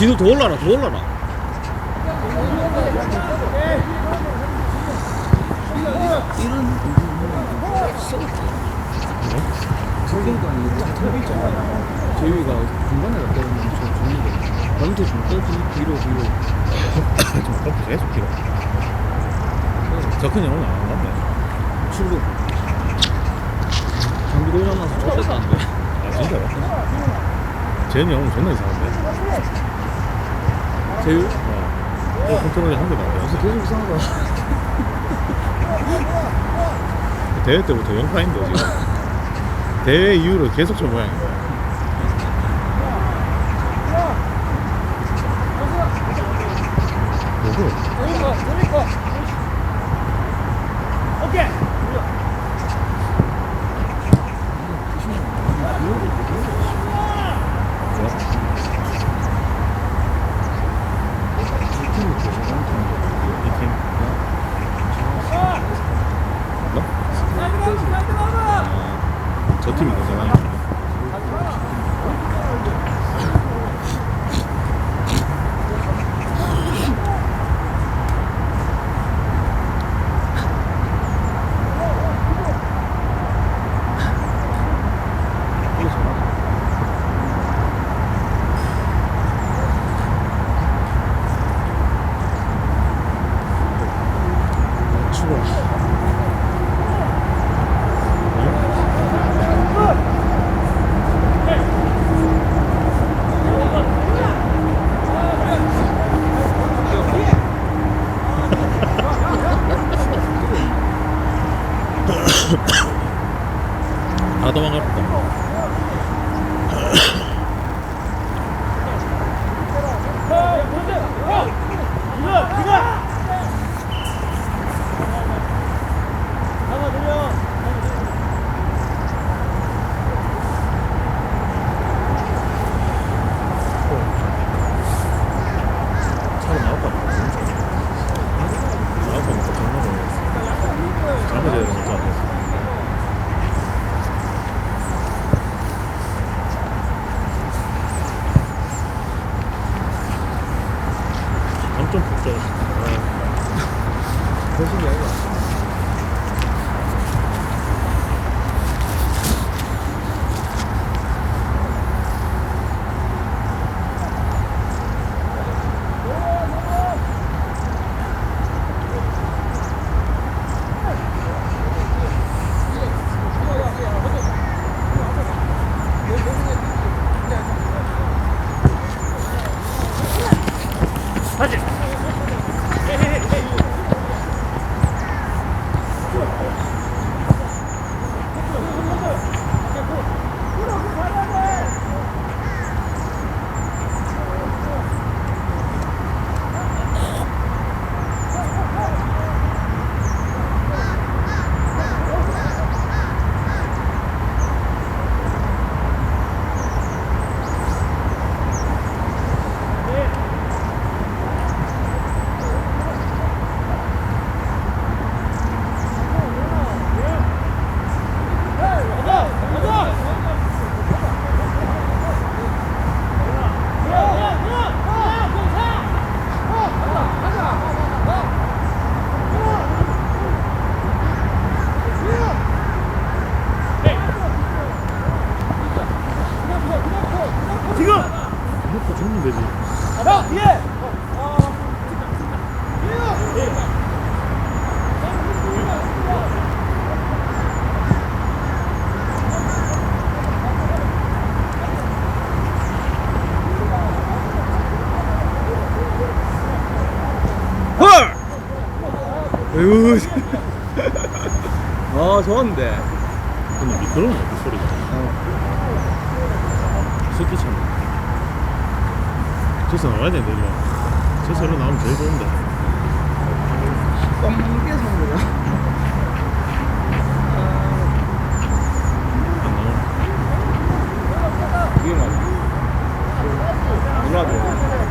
진우 더 올라라 더 올라라 재위가 중간에 갔다 오면 저 좋은데 나한테 좀 떠지 뒤로 뒤로 좀 커피 계속 길어. 저큰 영은 안 갔네. 출구 장비 고장나서 쫓았다는데 아 진짜요? 재현이 형은 존나 이상한데. 재유? 어. 어 컨트롤이 한 개도 안 그래서 돼. 계속 이상하다 대회 때부터 영파인데 지금. 대회 이후로 계속 저 모양인 거야. 뭐고? 이 좋았는데. 근데 미끄러운 그 소리가 스키처럼 저서 나와야 되는데 일로 저서 일로 나오면 제일 좋은데 꽝 깨서 한 거야. 안 나오네 이게 말이야. 몰라도.